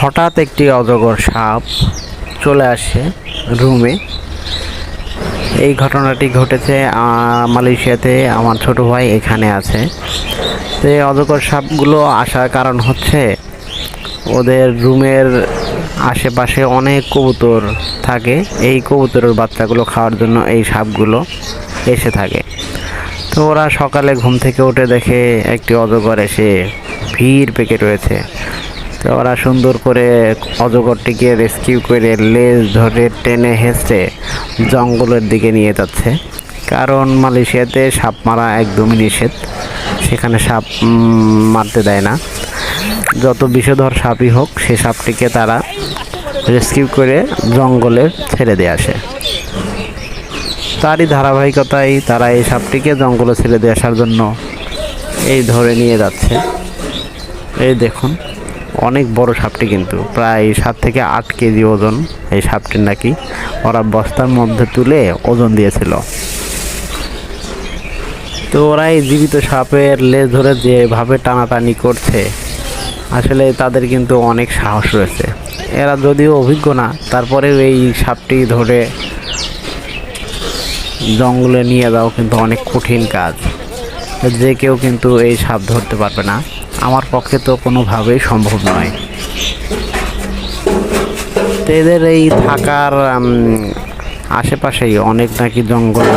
হঠাৎ একটি অজগর সাপ চলে আসে রুমে। এই ঘটনাটি ঘটেছে মালয়েশিয়াতে আমার ছোট ভাই এখানে আছে। তো অজগর সাপগুলো আসার কারণ হচ্ছে, ওদের রুমের আশেপাশে অনেক কবুতর থাকে। এই কবুতরের বাচ্চাগুলো খাওয়ার জন্য এই সাপগুলো এসে থাকে। তো ওরা সকালে ঘুম থেকে উঠে দেখে একটি অজগর এসে ভিড় পেকে রয়েছে। তো ওরা সুন্দর করে অজগরটিকে রেস্কিউ করে লেজ ধরে টেনে হেসে জঙ্গলের দিকে নিয়ে যাচ্ছে। কারণ মালয়েশিয়াতে সাপ মারা একদমই নিষেধ। সেখানে সাপ মারতে দেয় না। যত বিষধর সাপই হোক, সে সাপটিকে তারা রেস্কিউ করে জঙ্গলে ছেড়ে দিয়ে আসে। তারই ধারাবাহিকতায় তারা এই সাপটিকে জঙ্গলে ছেড়ে দিয়ে আসার জন্য এই ধরে নিয়ে যাচ্ছে। এই দেখুন। অনেক বড় সাপটি কিন্তু। প্রায় সাত থেকে আট কেজি ওজন এই সাপটির নাকি। ওরা বস্তার মধ্যে তুলে ওজন দিয়েছিল। তো ওরা এই জীবিত সাপের লেজ ধরে যেভাবে টানাটানি করছে, আসলে তাদের কিন্তু অনেক সাহস রয়েছে। এরা যদিও অভিজ্ঞ না, তারপরেও এই সাপটি ধরে জঙ্গলে নিয়ে যাওয়া কিন্তু অনেক কঠিন কাজ। যে কেউ কিন্তু এই সাপ ধরতে পারবে না। আমার পক্ষে তো কোনোভাবেই সম্ভব নয়। তো এদের এই থাকার আশেপাশেই অনেক নাকি জঙ্গল।